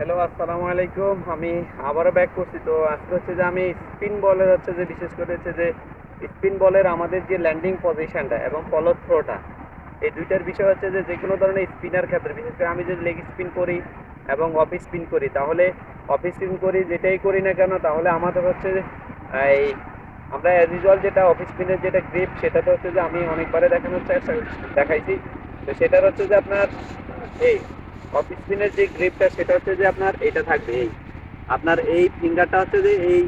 Hello, আসসালামু আলাইকুম। আমি আবারও ব্যাক করছি। তো আজকে হচ্ছে যে আমি স্পিন বলের হচ্ছে যে বিশেষ করে হচ্ছে যে স্পিন বলের আমাদের যে ল্যান্ডিং পজিশনটা এবং ফলো থ্রোটা এই দুইটার বিষয় হচ্ছে যে যে কোনো ধরনের স্পিনার ক্ষেত্রে, বিশেষ করে আমি যদি লেগ স্পিন করি এবং অফ স্পিন করি, তাহলে অফ স্পিন করি, যেটাই করি না কেন, তাহলে আমাদের হচ্ছে এই আমরা অ্যাজ ইউজুয়াল যেটা অফ স্পিনের যেটা গ্রিপ সেটা তো হচ্ছে যে আমি অনেকবারে দেখানোর চেষ্টা দেখাইছি। তো সেটার হচ্ছে যে আপনার, এই অফ স্পিনের যে গ্রিপটা সেটা হচ্ছে যে আপনার এটা থাকবে এই। আপনার এই ফিঙ্গারটা হচ্ছে যে এই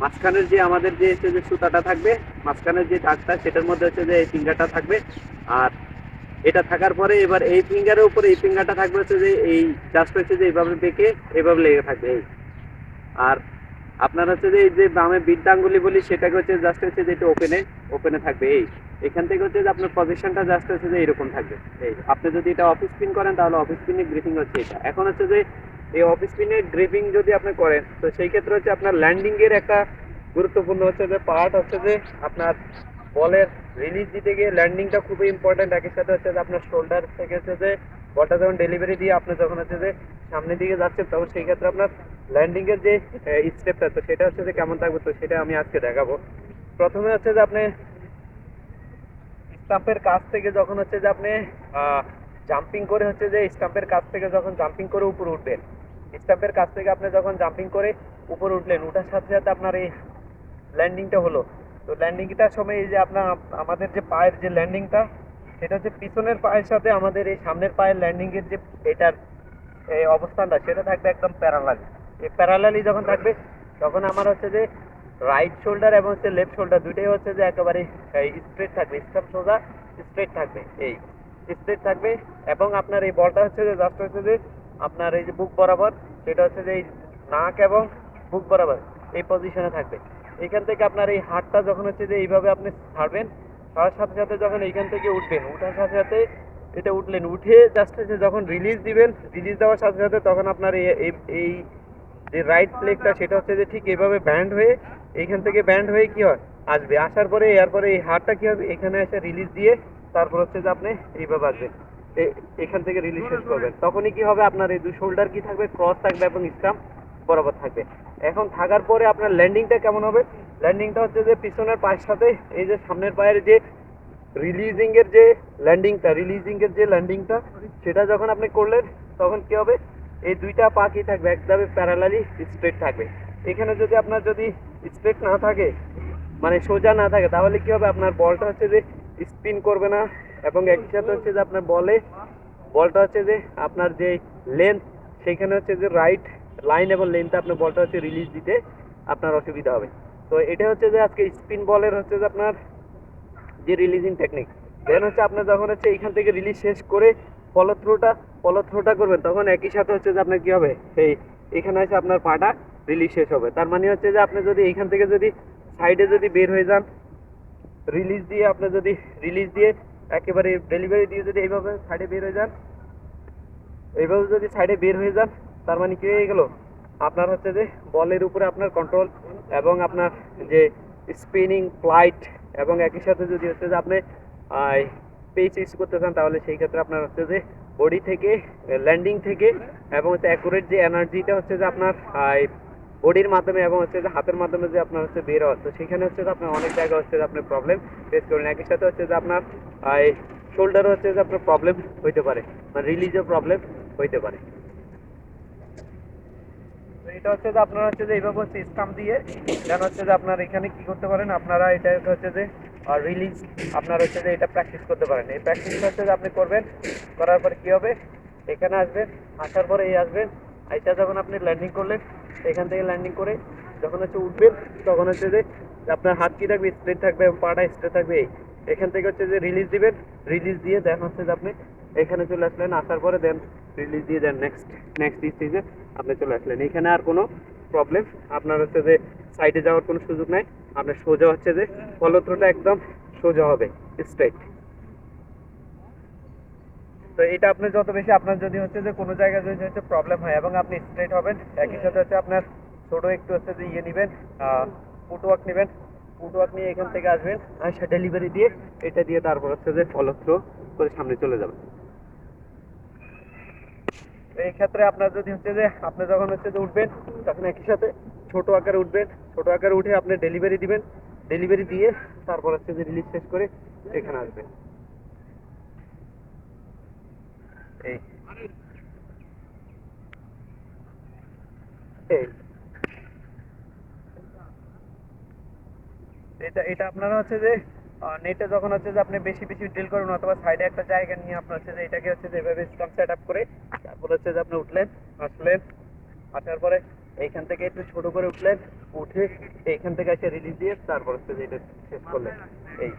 মাঝখানের যে আমাদের যে হচ্ছে যে সুতাটা থাকবে, মাঝখানের যে দাগটা, সেটার মধ্যে হচ্ছে যে এই ফিঙ্গারটা থাকবে। আর এটা থাকার পরে এবার এই ফিঙ্গারের উপরে এই ফিঙ্গারটা থাকবে হচ্ছে যে এই জাস্ট হচ্ছে যে এইভাবে বেঁকে এইভাবে লেগে থাকবে এই। আর আপনার হচ্ছে যে এই যে বামে বৃদ্ধাঙ্গুলি বলি, সেটাকে হচ্ছে জাস্ট হচ্ছে যে এটা ওপেনে ওপেনে থাকবে এই। এখান থেকে হচ্ছে যে আপনার পজিশনটা জাস্ট হচ্ছে যে এরকম থাকবে এই আপনি যদি এটা অফিস স্পিন করেন তাহলে অফিস স্পিনের গ্রিপিং হচ্ছে এটা এখন হচ্ছে যে এই অফিস স্পিনের গ্রিপিং যদি আপনি করেন তো সেই ক্ষেত্রে হচ্ছে আপনার ল্যান্ডিং এর একটা গুরুত্বপূর্ণ হচ্ছে যে পার্ট হচ্ছে যে আপনার বলের রিলিজ দিতে গিয়ে ল্যান্ডিংটা খুবই ইম্পর্টেন্ট একই সাথে হচ্ছে যে আপনার শোল্ডার থেকে হচ্ছে যে বলটা যখন ডেলিভারি দিয়ে আপনি যখন হচ্ছে যে সামনের দিকে যাচ্ছেন তখন সেই ক্ষেত্রে আপনার ল্যান্ডিং এর যে স্টেপটা তো সেটা হচ্ছে যে কেমন থাকবে তো সেটা আমি আজকে দেখাবো প্রথমে হচ্ছে যে আপনি স্টাম্পের কাছ থেকে যখন হচ্ছে যে আপনি জাম্পিং করে হচ্ছে যে স্টাম্পের কাছ থেকে যখন জাম্পিং করে উপরে উঠবেন, স্টাম্পের কাছ থেকে আপনি যখন জাম্পিং করে উপরে উঠলেন ওঠার সাথে সাথে আপনার এই ল্যান্ডিংটা হলো। তো ল্যান্ডিংটার সময় এই যে আপনার, আমাদের যে পায়ের যে ল্যান্ডিংটা সেটা হচ্ছে পিছনের পায়ের সাথে আমাদের এই সামনের পায়ের ল্যান্ডিংয়ের যে এটার, এই অবস্থানটা, সেটা থাকবে একদম প্যারালাল এই প্যারালালি যখন থাকবে, তখন আমার হচ্ছে যে রাইট শোল্ডার এবং হচ্ছে লেফট শোল্ডার দুইটাই হচ্ছে যে একেবারে স্ট্রেট থাকবে স্টাম সোজা স্ট্রেট থাকবে, এই স্ট্রেট থাকবে এবং আপনার এই বলটা হচ্ছে যে জাস্ট হচ্ছে যে আপনার এই যে বুক বরাবর, সেটা হচ্ছে যে এই নাক এবং বুক বরাবর এই পজিশনে থাকবে। এখান থেকে আপনার এই হাতটা যখন হচ্ছে যে এইভাবে আপনি ছাড়বেন, ছাড়ার সাথে সাথে যখন এইখান থেকে উঠবেন, উঠার সাথে সাথে এটা উঠলেন, উঠে জাস্ট হচ্ছে যখন রিলিজ দিবেন রিলিজ দেওয়ার সাথে সাথে তখন আপনার এই, এই- যে রাইট লেগটা সেটা হচ্ছে যে ঠিক এভাবে ব্যান্ড হয়ে এইখান থেকে ব্যান্ড হয়ে কি হয়? আসবে। আসার পরে এরপরে এই হাতটা কি হবে? এখানে এসে রিলিজ দিয়ে তারপর হচ্ছে যে আপনি এইভাবে আসবেন এখান থেকে রিলিজ শেষ করবেন। তখনই কি হবে? আপনার এই দুই শোল্ডার কি থাকবে? ক্রস থাকবে এবং স্টাম্প বরাবর থাকবে। এখন থাকার পরে আপনার ল্যান্ডিংটা কেমন হবে? ল্যান্ডিংটা হচ্ছে যে পিছনের পায়ের সাথে, এই যে সামনের পায়ের যে রিলিজিং এর যে ল্যান্ডিংটা রিলিজিং এর যে ল্যান্ডিংটা সেটা যখন আপনি করলেন, তখন কি হবে? এই দুইটা পা কি থাকবে? একদমই প্যারালালি স্ট্রেট থাকবে। এখানে যদি আপনার যদি স্ট্রেট না থাকে মানে সোজা না থাকে, তাহলে কি হবে? আপনার বলটা হচ্ছে যে স্পিন করবে না, এবং একই সাথে হচ্ছে যে আপনার বলে, বলটা হচ্ছে যে আপনার যে লেন্থ সেখানে হচ্ছে যে রাইট লাইন এবং লেন্থে আপনার বলটা হচ্ছে রিলিজ দিতে আপনার অসুবিধা হবে। তো এটা হচ্ছে যে আজকে স্পিন বলের হচ্ছে যে আপনার যে রিলিজিং টেকনিক দেন হচ্ছে আপনার যখন হচ্ছে এইখান থেকে রিলিজ শেষ করে ফলো থ্রোটা ফলো থ্রোটা করবেন, তখন একই সাথে হচ্ছে যে আপনার কি হবে? এই এখানে এসে আপনার পাটা রিলিজ শেষ হবে। তার মানে হচ্ছে যে আপনি যদি এইখান থেকে যদি সাইডে যদি বের হয়ে যান রিলিজ দিয়ে আপনি যদি রিলিজ দিয়ে একেবারে ডেলিভারি দিয়ে যদি এইভাবে সাইডে বের হয়ে যান, এইভাবে যদি সাইডে বের হয়ে যান, তার মানে কি হয়ে গেল? আপনার হচ্ছে যে বলের উপরে আপনার কন্ট্রোল এবং আপনার যে স্পিনিং ফ্লাইট এবং একই সাথে যদি হচ্ছে যে আপনি পেস ইউজ করতে চান, তাহলে সেই ক্ষেত্রে আপনার হচ্ছে যে বডি থেকে ল্যান্ডিং থেকে এবং হচ্ছে অ্যাকুরেট যে এনার্জিটা হচ্ছে যে আপনার বডির মাধ্যমে এবং হচ্ছে যে হাতের মাধ্যমে যে আপনার হচ্ছে বের হয় তো সেখানে হচ্ছে যে আপনার অনেক জায়গায় হচ্ছে যে আপনার প্রবলেম ফেস করলেন একই সাথে হচ্ছে যে আপনার এই শোল্ডারও হচ্ছে যে আপনার প্রবলেম হইতে পারে মানে রিলিজও প্রবলেম হইতে পারে তো এটা হচ্ছে যে আপনারা হচ্ছে যে এইভাবে হচ্ছে স্টাম্প দিয়ে দেন হচ্ছে যে আপনার এখানে কি করতে পারেন আপনারা এটা হচ্ছে যে রিলিজ আপনার হচ্ছে যে এটা প্র্যাকটিস করতে পারেন এই প্র্যাকটিসটা হচ্ছে যে আপনি করবেন করার পরে কি হবে এখানে আসবেন আসার পরে এই আসবেন আইসা যখন আপনি ল্যান্ডিং করলেন এখান থেকে ল্যান্ডিং করে যখন হচ্ছে উঠবেন, তখন হচ্ছে যে আপনার হাত কি থাকবে স্ট্রেট থাকবে পাটা স্ট্রেট থাকবে, এই। এখান থেকে হচ্ছে যে রিলিজ দিবেন রিলিজ দিয়ে দেন হচ্ছে যে আপনি এখানে চলে আসলেন, আসার পরে দেন রিলিজ দিয়ে দেন নেক্সট নেক্সট স্টেজে আপনি চলে আসলেন। এখানে আর কোনো প্রবলেম আপনার হচ্ছে যে সাইডে যাওয়ার কোনো সুযোগ নাই। আপনার সোজা হচ্ছে যে ফলত্রটা একদম সোজা হবে স্ট্রেট তো এটা আপনি যত বেশি আপনার যদি হচ্ছে যে কোনো জায়গায় যদি হচ্ছে প্রবলেম হয় এবং আপনি স্ট্রেট হবেন, একই সাথে হচ্ছে আপনার ছোটো একটু হচ্ছে যে ইয়ে নেবেন ফুটওয়ার্ক নেবেন ফুটওয়ার্ক নিয়ে এখান থেকে আসবেন, আসা ডেলিভারি দিয়ে এটা দিয়ে তারপর হচ্ছে যে ফলো থ্রো করে সামনে চলে যাবেন। এই ক্ষেত্রে আপনার যদি হচ্ছে যে আপনি যখন হচ্ছে যে উঠবেন, তখন একই সাথে ছোট আকারে উঠবেন, ছোট আকারে উঠে আপনি ডেলিভারি দিবেন ডেলিভারি দিয়ে তারপর হচ্ছে যে রিলিজ শেষ করে এখানে আসবেন। এই। এটা এটা আপনারা হচ্ছে যে নেটে যখন হচ্ছে যে আপনি বেশি বেশি ড্রিল করবেন অথবা সাইডে একটা জায়গা নিয়ে আপনার হচ্ছে যে এটাকে হচ্ছে যে এভাবে স্টাম্প সেট আপ করে তারপর হচ্ছে যে আপনি উঠলেন, আসলেন, আসার পরে এইখান থেকে একটু ছোট করে উঠলেন, উঠে এইখান থেকে এসে রিলিজ দিয়ে তারপর হচ্ছে যে এটা শেষ করলেন। এই।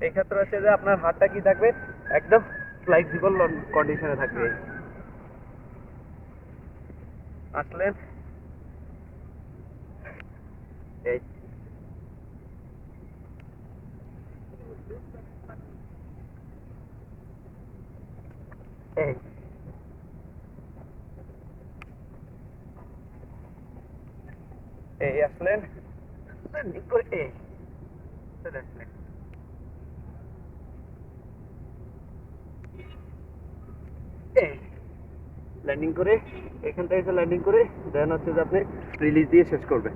এই ক্ষেত্রে হচ্ছে যে আপনার হাতটা কি থাকবে? একদম ফ্লেক্সিবল কন্ডিশনে থাকবে। আসলেন। এই। এই। আসলেন। এই। আসলেন এই ল্যান্ডিং করে, এখান থেকে ল্যান্ডিং করে দেন হচ্ছে যে আপনি রিলিজ দিয়ে শেষ করবেন।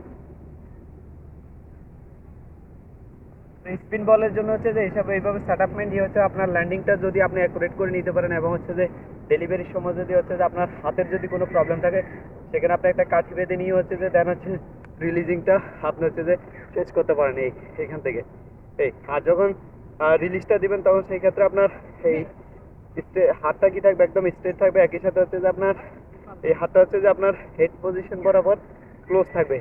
স্পিন বলের জন্য হচ্ছে যে এইসব, এইভাবে সেটআপমেন্ট দিয়ে হচ্ছে আপনার ল্যান্ডিংটা যদি আপনি অ্যাকুরেট করে নিতে পারেন এবং হচ্ছে যে ডেলিভারির সময় যদি হচ্ছে যে আপনার হাতের যদি কোনো প্রবলেম থাকে, সেখানে আপনি একটা কাঠি বেঁধে নিয়ে হচ্ছে যে দেন হচ্ছে রিলিজিংটা আপনি হচ্ছে যে শেষ করতে পারেন এই, এখান থেকে। এই, আর যখন রিলিজটা দিবেন, তখন সেই ক্ষেত্রে আপনার এই স্টে- হাতটা কি থাকবে? একদম স্ট্রেট থাকবে, একই সাথে হচ্ছে যে আপনার এই হাতটা হচ্ছে যে আপনার হেড পজিশন বরাবর ক্লোজ থাকবে।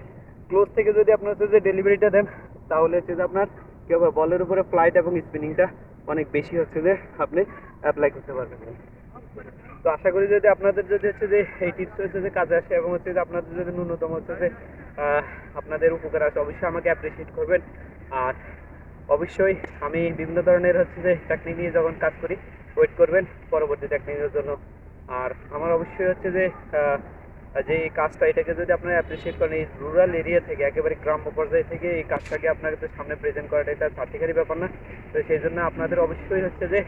ক্লোজ থেকে যদি আপনার হচ্ছে যে ডেলিভারিটা দেন, তাহলে হচ্ছে যে আপনার কি হবে? বলের উপরে ফ্লাইট এবং স্পিনিংটা অনেক বেশি হচ্ছে যে আপনি অ্যাপ্লাই করতে পারবেন। তো আশা করি যদি আপনাদের যদি হচ্ছে যে এই টিপস হচ্ছে যে কাজে আসে এবং হচ্ছে যে আপনাদের যদি ন্যূনতম হচ্ছে যে আপনাদের উপকার আসে, অবশ্যই আমাকে অ্যাপ্রিসিয়েট করবেন। আর অবশ্যই আমি বিভিন্ন ধরনের হচ্ছে যে টেকনিক নিয়ে যখন কাজ করি ওয়েট করবেন পরবর্তী টেকনিকের জন্য। আর আমার অবশ্যই হচ্ছে যে যে এই কাজটা, এটাকে যদি আপনারা অ্যাপ্রিসিয়েট করেন, এই রুরাল এরিয়া থেকে, একেবারে গ্রাম্য পর্যায় থেকে এই কাজটাকে আপনাদের সামনে প্রেজেন্ট করাটা, এটা সার্টিকারি ব্যাপার না। তো সেই জন্য আপনাদের অবশ্যই হচ্ছে যে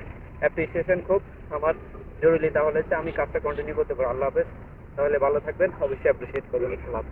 অ্যাপ্রিসিয়েশন খুব আমার জরুরি। তাহলে হচ্ছে আমি কাজটা কন্টিনিউ করতে পারব। আল্লাহ হাফেজ। তাহলে ভালো থাকবেন। অবশ্যই অ্যাপ্রিসিয়েট করবেন। আল্লাহ